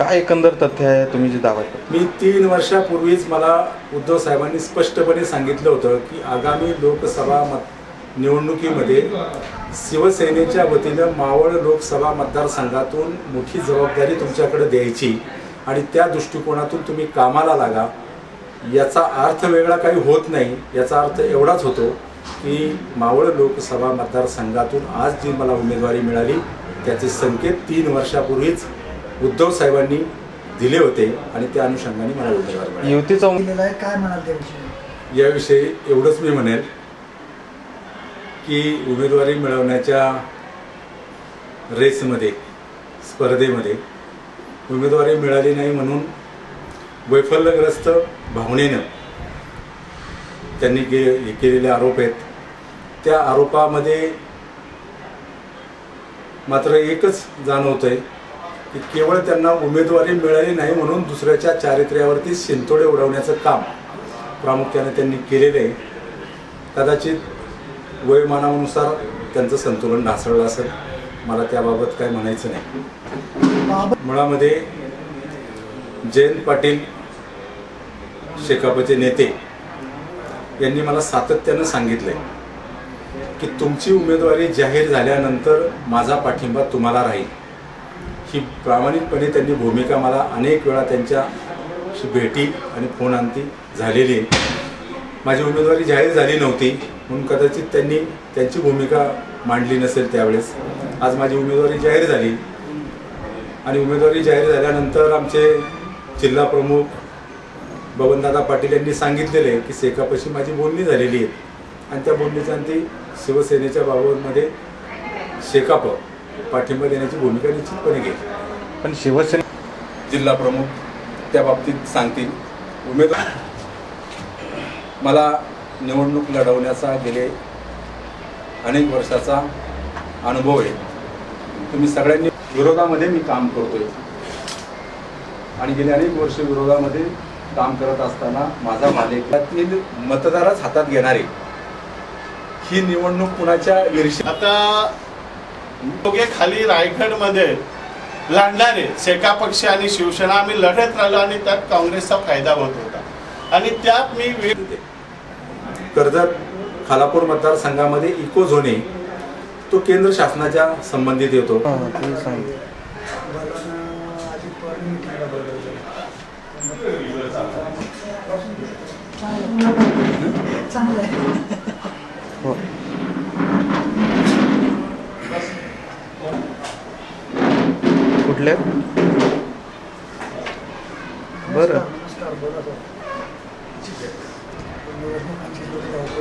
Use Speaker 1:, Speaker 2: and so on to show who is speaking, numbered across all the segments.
Speaker 1: काय एकंदर तथ्य आहे तुम्ही जे दावा करता?
Speaker 2: मी तीन वर्षापूर्वीच मला उद्धव साहेबांनी स्पष्टपणे सांगितलं होतं की आगामी लोकसभा मत निवडणुकीमध्ये शिवसेनेच्या वतीनं मावळ लोकसभा मतदारसंघातून मोठी जबाबदारी तुमच्याकडे द्यायची आणि त्या दृष्टिकोनातून तुम्ही कामाला लागा. याचा अर्थ वेगळा काही होत नाही. याचा अर्थ एवढाच होतो की मावळ लोकसभा मतदारसंघातून आज जी मला उमेदवारी मिळाली त्याचे संकेत तीन वर्षापूर्वीच उद्धव साहेबांनी दिले होते आणि त्या अनुषंगाने मला उमेदवारी मिळाली.
Speaker 1: युतीचा उम-
Speaker 3: दिलेला आहे काय म्हणाल त्याविषयी?
Speaker 2: याविषयी एवढंच मी म्हणेल की उमेदवारी मिळवण्याच्या रेसमध्ये स्पर्धेमध्ये उमेदवारी मिळाली नाही म्हणून वैफल्यग्रस्त भावनेनं त्यांनी के हे केलेले आरोप आहेत. त्या आरोपामध्ये मात्र एकच जाणवतं आहे की केवळ त्यांना उमेदवारी मिळाली नाही म्हणून दुसऱ्याच्या चारित्र्यावरती शिंतोडे उडवण्याचं काम प्रामुख्याने त्यांनी केलेलं आहे. कदाचित वयमानानुसार त्यांचं संतुलन ढासळलं असेल. मला त्याबाबत काय म्हणायचं नाही. मुळामध्ये जयंत पाटील शेकापचे नेते यांनी मला सातत्यानं सांगितलंय की तुमची उमेदवारी जाहीर झाल्यानंतर माझा पाठिंबा तुम्हाला राहील. ही प्रामाणिकपणे त्यांनी भूमिका मला अनेक वेळा त्यांच्या भेटी आणि फोनांती झालेली. आहे माझी उमेदवारी जाहीर झाली नव्हती म्हणून कदाचित त्यांनी त्यांची भूमिका मांडली नसेल त्यावेळेस. आज माझी उमेदवारी जाहीर झाली. आणि उमेदवारी जाहीर झाल्यानंतर आमचे जिल्हा प्रमुख बबनदादा पाटील यांनी सांगितलेले की सेकापाशी माझी बोलणी झालेली आहे. आणि त्या बोलणीच्या अंती शिवसेनेच्या बाबतमध्ये शेकाप. पाठिंबा देण्याची भूमिका निश्चितपणे घेईल.
Speaker 1: पण शिवसेना
Speaker 2: जिल्हा प्रमुख त्या बाबतीत सांगतील. उमेदवार मला निवडणूक लढवण्याचा गेले अनेक वर्षाचा अनुभव आहे. तुम्ही सगळ्यांनी विरोधामध्ये मी काम करतोय. आणि गेले अनेक वर्ष विरोधामध्ये काम करत असताना माझा मालिकातील मतदारच हातात घेणारे. ही निवडणूक कुणाच्या
Speaker 4: आता दोघे खाली रायगडमध्ये लढणारे सेका पक्ष आणि शिवसेना आम्ही लढत राहिलो आणि त्यात काँग्रेसचा फायदा होत होता. आणि त्यात मी
Speaker 2: कर्जत खालापूर मतदारसंघामध्ये इको झोन आहे तो केंद्र शासनाच्या संबंधित येतो.
Speaker 1: हा,
Speaker 3: चांगलं आहे
Speaker 1: हो कुठले बरं
Speaker 3: नमस्कार बोला सर निवडणुकांची लोक धावपळ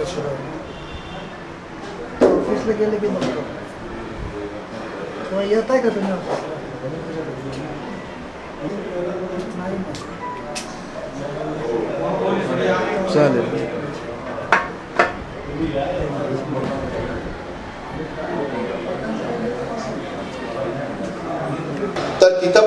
Speaker 3: सुरू आहे. ऑफिसला गेले की येत आहे का तुम्ही ऑफिसला.
Speaker 1: चालेल